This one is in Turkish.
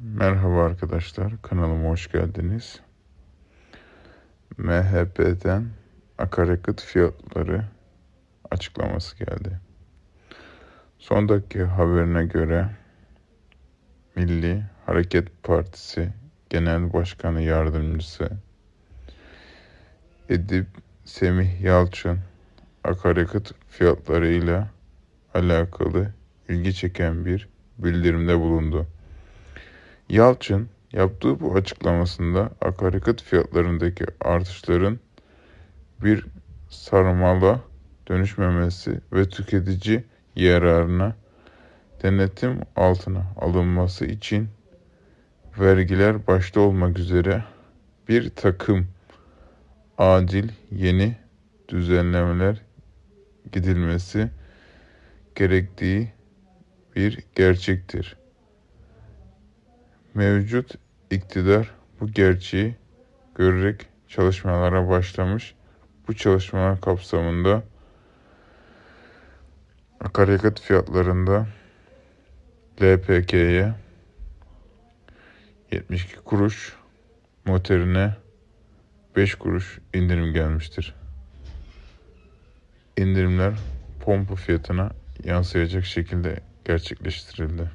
Merhaba arkadaşlar, kanalıma hoş geldiniz. MHP'den akaryakıt fiyatları açıklaması geldi. Son dakika haberine göre Milli Hareket Partisi Genel Başkanı Yardımcısı Edip Semih Yalçın akaryakıt fiyatlarıyla alakalı ilgi çeken bir bildirimde bulundu. Yalçın yaptığı bu açıklamasında akaryakıt fiyatlarındaki artışların bir sarmala dönüşmemesi ve tüketici yararına denetim altına alınması için vergiler başta olmak üzere bir takım acil yeni düzenlemeler gidilmesi gerektiği bir gerçektir. Mevcut iktidar bu gerçeği görerek çalışmalara başlamış. Bu çalışmalar kapsamında akaryakıt fiyatlarında LPG'ye 72 kuruş, motorine 5 kuruş indirim gelmiştir. İndirimler pompa fiyatına yansıyacak şekilde gerçekleştirildi.